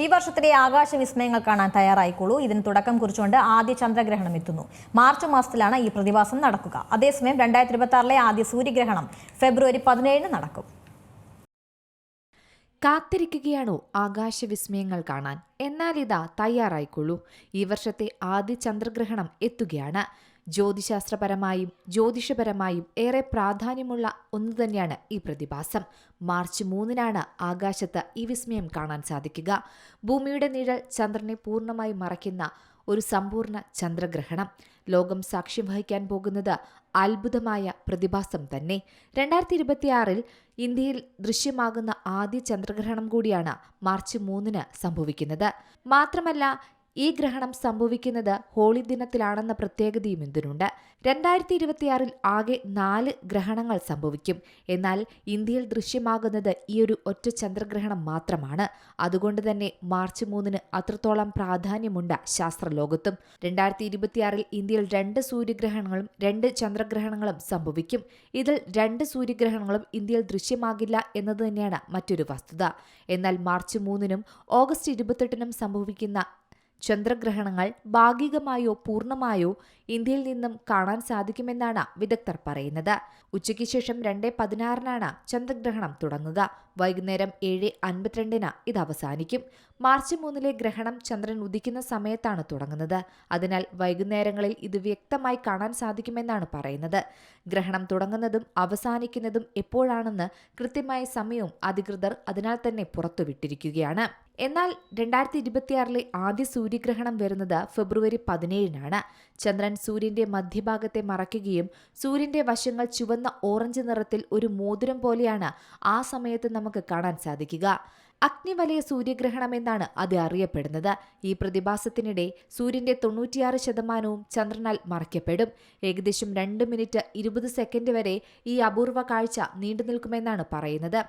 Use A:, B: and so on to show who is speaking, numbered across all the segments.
A: ഈ വർഷത്തിലെ ആകാശ വിസ്മയങ്ങൾ കാണാൻ തയ്യാറായിക്കോളൂ. ഇതിന് തുടക്കം കുറിച്ചുകൊണ്ട് ആദ്യ ചന്ദ്രഗ്രഹണം എത്തുന്നു. മാർച്ച് മാസത്തിലാണ് ഈ പ്രതിഭാസം നടക്കുക. അതേസമയം രണ്ടായിരത്തി ഇരുപത്തി ആറിലെ ആദ്യ സൂര്യഗ്രഹണം ഫെബ്രുവരി പതിനേഴിന് നടക്കും.
B: കാത്തിരിക്കുകയാണോ ആകാശ വിസ്മയങ്ങൾ കാണാൻ? എന്നാൽ ഇതാ തയ്യാറായിക്കോളൂ. ഈ വർഷത്തെ ആദ്യ ചന്ദ്രഗ്രഹണം എത്തുകയാണ്. ജ്യോതിശാസ്ത്രപരമായും ജ്യോതിഷപരമായും ഏറെ പ്രാധാന്യമുള്ള ഒന്ന് തന്നെയാണ് ഈ പ്രതിഭാസം. മാർച്ച് മൂന്നിനാണ് ആകാശത്ത് ഈ വിസ്മയം കാണാൻ സാധിക്കുക. ഭൂമിയുടെ നിഴൽ ചന്ദ്രനെ പൂർണമായി മറയ്ക്കുന്ന ഒരു സമ്പൂർണ ചന്ദ്രഗ്രഹണം. ലോകം സാക്ഷ്യം വഹിക്കാൻ പോകുന്നത് അത്ഭുതമായ പ്രതിഭാസം തന്നെ. രണ്ടായിരത്തി ഇരുപത്തിയാറിൽ ഇന്ത്യയിൽ ദൃശ്യമാകുന്ന ആദ്യ ചന്ദ്രഗ്രഹണം കൂടിയാണ് മാർച്ച് മൂന്നിന് സംഭവിക്കുന്നത്. മാത്രമല്ല ഈ ഗ്രഹണം സംഭവിക്കുന്നത് ഹോളി ദിനത്തിലാണെന്ന പ്രത്യേകതയും ഇതിനുണ്ട് രണ്ടായിരത്തി ഇരുപത്തിയാറിൽ ആകെ നാല് ഗ്രഹണങ്ങൾ സംഭവിക്കും. എന്നാൽ ഇന്ത്യയിൽ ദൃശ്യമാകുന്നത് ഈ ഒരു ഒറ്റ ചന്ദ്രഗ്രഹണം മാത്രമാണ്. അതുകൊണ്ട് തന്നെ മാർച്ച് മൂന്നിന് അത്രത്തോളം പ്രാധാന്യമുണ്ട് ശാസ്ത്രലോകത്തും. രണ്ടായിരത്തി ഇരുപത്തിയാറിൽ ഇന്ത്യയിൽ രണ്ട് സൂര്യഗ്രഹണങ്ങളും രണ്ട് ചന്ദ്രഗ്രഹണങ്ങളും സംഭവിക്കും. ഇതിൽ രണ്ട് സൂര്യഗ്രഹണങ്ങളും ഇന്ത്യയിൽ ദൃശ്യമാകില്ല എന്നത് തന്നെയാണ് മറ്റൊരു വസ്തുത. എന്നാൽ മാർച്ച് മൂന്നിനും ഓഗസ്റ്റ് ഇരുപത്തെട്ടിനും സംഭവിക്കുന്ന ചന്ദ്രഗ്രഹണങ്ങൾ ഭാഗികമായോ പൂർണമായോ ഇന്ത്യയിൽ നിന്നും കാണാൻ സാധിക്കുമെന്നാണ് വിദഗ്ധർ പറയുന്നത്. ഉച്ചയ്ക്ക് ശേഷം രണ്ട് പതിനാറിനാണ് ചന്ദ്രഗ്രഹണം തുടങ്ങുക. വൈകുന്നേരം ഏഴ് അൻപത്തിരണ്ടിന് ഇത് അവസാനിക്കും. മാർച്ച് മൂന്നിലെ ഗ്രഹണം ചന്ദ്രൻ ഉദിക്കുന്ന സമയത്താണ് തുടങ്ങുന്നത്. അതിനാൽ വൈകുന്നേരങ്ങളിൽ ഇത് വ്യക്തമായി കാണാൻ സാധിക്കുമെന്നാണ് പറയുന്നത്. ഗ്രഹണം തുടങ്ങുന്നതും അവസാനിക്കുന്നതും എപ്പോഴാണെന്ന് കൃത്യമായ സമയവും അധികൃതർ അതിനാൽ തന്നെ പുറത്തുവിട്ടിരിക്കുകയാണ്. എന്നാൽ രണ്ടായിരത്തി ഇരുപത്തിയാറിലെ ആദ്യ സൂര്യഗ്രഹണം വരുന്നത് ഫെബ്രുവരി പതിനേഴിനാണ്. ചന്ദ്രൻ സൂര്യന്റെ മധ്യഭാഗത്തെ മറയ്ക്കുകയും സൂര്യന്റെ വശങ്ങൾ ചുവന്ന ഓറഞ്ച് നിറത്തിൽ ഒരു മോതിരം പോലെയാണ് ആ സമയത്ത് നമുക്ക് കാണാൻ സാധിക്കുക. അഗ്നിവലയ സൂര്യഗ്രഹണം എന്നാണ് അത് അറിയപ്പെടുന്നത്. ഈ പ്രതിഭാസത്തിനിടെ സൂര്യന്റെ തൊണ്ണൂറ്റിയാറ് ശതമാനവും ചന്ദ്രനാൽ മറയ്ക്കപ്പെടും. ഏകദേശം രണ്ട് മിനിറ്റ് ഇരുപത് സെക്കൻഡ് വരെ ഈ അപൂർവ കാഴ്ച നീണ്ടു നിൽക്കുമെന്നാണ് പറയുന്നത്.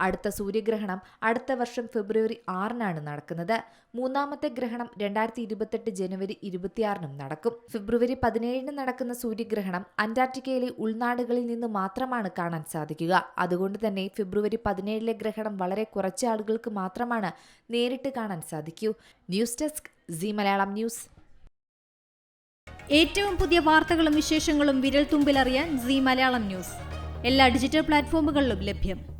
B: അടുത്ത സൂര്യഗ്രഹണം അടുത്ത വർഷം ഫെബ്രുവരി ആറിനാണ് നടക്കുന്നത്. മൂന്നാമത്തെ ഗ്രഹണം രണ്ടായിരത്തി ഇരുപത്തെട്ട് ജനുവരി ഇരുപത്തിയാറിനും നടക്കും. ഫെബ്രുവരി പതിനേഴിന് നടക്കുന്ന സൂര്യഗ്രഹണം അന്റാർട്ടിക്കയിലെ ഉൾനാടുകളിൽ നിന്ന് മാത്രമാണ് കാണാൻ സാധിക്കുക. അതുകൊണ്ട് തന്നെ ഫെബ്രുവരി പതിനേഴിലെ ഗ്രഹണം വളരെ കുറച്ച് ആളുകൾക്ക് മാത്രമാണ് നേരിട്ട് കാണാൻ സാധിക്കൂ. News desk C Malayalam news.
C: ഏറ്റവും പുതിയ വാർത്തകളും വിശേഷങ്ങളും വിരൽ തുമ്പിലറിയാൻ സി മലയാളം ന്യൂസ്. എല്ലാ ഡിജിറ്റൽ പ്ലാറ്റ്ഫോമുകളിലും ലഭ്യം.